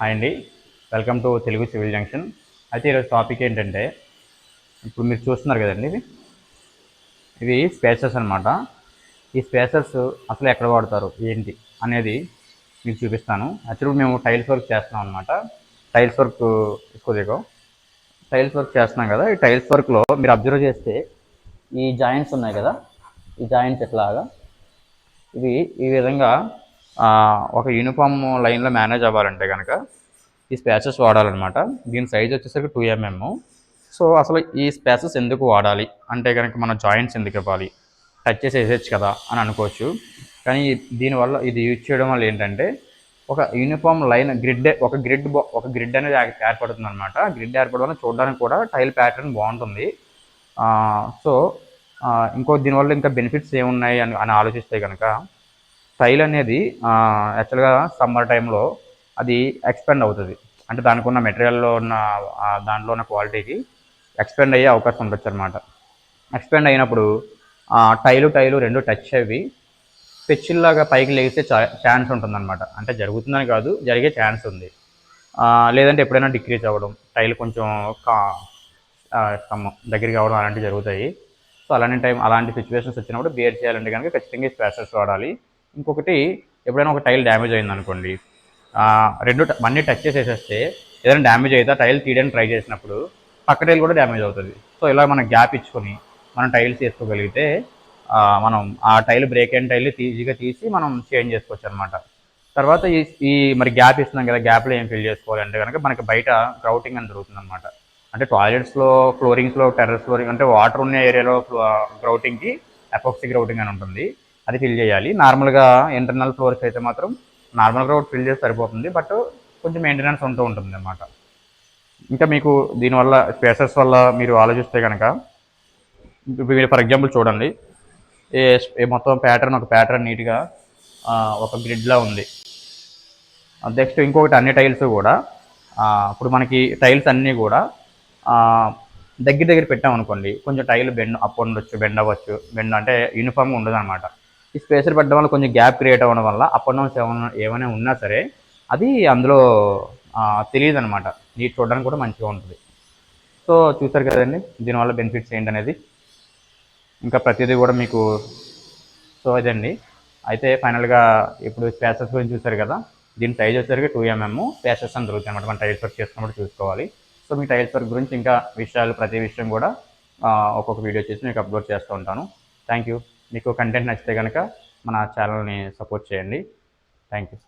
Hi అండి welcome to Telugu civil junction అయితే ఈరోజు టాపిక్ ఏంటంటే ఇప్పుడు మీరు చూస్తున్నారు కదండి ఇవి ఇవి స్పేసెస్ అనమాట ఈ స్పేసెస్ అసలు ఎక్కడ వాడతారు? ఏంటి? అనేది మీకు చూపిస్తాను. యాక్చువల్గా మేము టైల్స్ వర్క్ చేస్తున్నాం అనమాట టైల్స్ వర్క్ ఎక్కువ టైల్స్ వర్క్ చేస్తున్నాం కదా. ఈ టైల్స్ వర్క్లో మీరు అబ్జర్వ్ చేస్తే ఈ జాయింట్స్ ఉన్నాయి కదా? ఈ జాయింట్స్ ఎట్లాగా? ఇవి ఈ విధంగా ఒక యూనిఫామ్ లైన్లో మేనేజ్ అవ్వాలంటే కనుక ఈ స్పాచెస్ వాడాలన్నమాట. దీని సైజ్ వచ్చేసరికి టూ ఎంఎం సో అసలు ఈ స్పాచెస్ ఎందుకు వాడాలి? అంటే కనుక మన జాయింట్స్ ఎందుకు ఇవ్వాలి? టచ్ చేసి వేసేయచ్చు కదా అని అనుకోవచ్చు. కానీ దీనివల్ల ఇది యూజ్ చేయడం వల్ల ఏంటంటే ఒక యూనిఫామ్ లైన్ గ్రిడ్ ఒక గ్రిడ్ ఒక గ్రిడ్ అనేది ఏర్పడుతుంది అనమాట గ్రిడ్ ఏర్పడడం వల్ల చూడడానికి కూడా టైల్ ప్యాటర్న్ బాగుంటుంది. సో ఇంకో దీనివల్ల ఇంకా బెనిఫిట్స్ ఏమున్నాయి అని అని ఆలోచిస్తే కనుక స్టైల్ అనేది యాక్చువల్గా సమ్మర్ టైంలో అది ఎక్స్పెండ్ అవుతుంది. అంటే దానికి ఉన్న మెటీరియల్లో ఉన్న దాంట్లో ఉన్న క్వాలిటీకి ఎక్స్పెండ్ అయ్యే అవకాశం ఉండొచ్చు అనమాట ఎక్స్పెండ్ అయినప్పుడు టైలు టైలు రెండు టచ్ అవి పెచ్చిల్లాగా పైకి లేస్తే ఛాన్స్ ఉంటుందన్నమాట అంటే జరుగుతుందని కాదు జరిగే ఛాన్స్ ఉంది. లేదంటే ఎప్పుడైనా డిక్రీజ్ అవ్వడం టైల్ కొంచెం కా దగ్గరికి అవ్వడం అలాంటివి జరుగుతాయి. సో అలాంటి టైం అలాంటి సిచ్యువేషన్స్ వచ్చినప్పుడు బియర్ చేయాలంటే కనుక ఖచ్చితంగా స్పేసెస్ వాడాలి. ఇంకొకటి ఎప్పుడైనా ఒక టైల్ డ్యామేజ్ అయింది అనుకోండి రెండు ట- టచ్ చేసేసేస్తే ఏదైనా డ్యామేజ్ అయితే టైల్ తీయడానికి ట్రై చేసినప్పుడు పక్క టైల్ కూడా డ్యామేజ్ అవుతుంది. సో ఇలా మనం గ్యాప్ ఇచ్చుకొని మనం టైల్స్ వేసుకోగలిగితే మనం ఆ టైల్ బ్రేక్ అండ్ టైల్ ఈజీగా తీసి మనం చేంజ్ చేసుకోవచ్చు అనమాట తర్వాత ఈ ఈ మరి గ్యాప్ ఇస్తున్నాం కదా గ్యాప్లో ఏం ఫిల్ చేసుకోవాలి అంటే కనుక మనకి బయట గ్రౌటింగ్ అని జరుగుతుంది అనమాట అంటే టాయిలెట్స్లో ఫ్లోరింగ్స్లో టెర్రస్ ఫ్లోరింగ్ అంటే వాటర్ ఉన్న ఏరియాలో గ్రౌటింగ్కి ఎపాక్సీ గ్రౌటింగ్ అని ఉంటుంది. అది ఫిల్ చేయాలి. నార్మల్గా ఇంటర్నల్ ఫ్లోర్స్ అయితే మాత్రం నార్మల్గా ఒకటి ఫిల్ చేసి సరిపోతుంది. బట్ కొంచెం మెయింటెనెన్స్ ఉంటూ ఉంటుంది అనమాట ఇంకా మీకు దీనివల్ల స్పేసెస్ వల్ల మీరు ఆలోచిస్తే కనుక ఇప్పుడు మీరు ఫర్ ఎగ్జాంపుల్ చూడండి. ఏ మొత్తం ప్యాటర్న్ ఒక ప్యాటర్న్ నీట్గా ఒక గ్రిడ్లా ఉంది. నెక్స్ట్ ఇంకొకటి అన్ని టైల్స్ కూడా ఇప్పుడు మనకి టైల్స్ అన్నీ కూడా దగ్గర దగ్గర పెట్టామనుకోండి కొంచెం టైల్ బెండ్ అప్ ఉండొచ్చు బెండ్ అవ్వచ్చు. బెండ్ అంటే యూనిఫామ్గా ఉండదు అనమాట ఈ స్పేసర్ పెట్టడం వల్ల కొంచెం గ్యాప్ క్రియేట్ అవ్వడం వల్ల అప్ అండ్ డౌన్స్ ఏమైనా ఏమైనా ఉన్నా సరే అది అందులో తెలియదు అనమాట నీట్ చూడడానికి కూడా మంచిగా ఉంటుంది. సో చూసారు కదండి దీనివల్ల బెనిఫిట్స్ ఏంటనేది. ఇంకా ప్రతిదీ కూడా మీకు సో అదండి. అయితే ఫైనల్గా ఇప్పుడు స్పేసెస్ గురించి చూసారు కదా దీని సైజ్ వచ్చేసరికి టూ ఎంఎం స్పేసెస్ అని దొరుకుతాయి అనమాట మనం టైల్స్ వర్క్ చేసుకున్నప్పుడు చూసుకోవాలి. సో మీ టైల్స్ వర్క్ గురించి ఇంకా విషయాలు ప్రతి విషయం కూడా ఒక్కొక్క వీడియో చేసి మీకు అప్లోడ్ చేస్తూ ఉంటాను. థ్యాంక్ యూ మీకు కంటెంట్ నచ్చితే కనుక మన ఛానల్ని సపోర్ట్ చేయండి. Thank you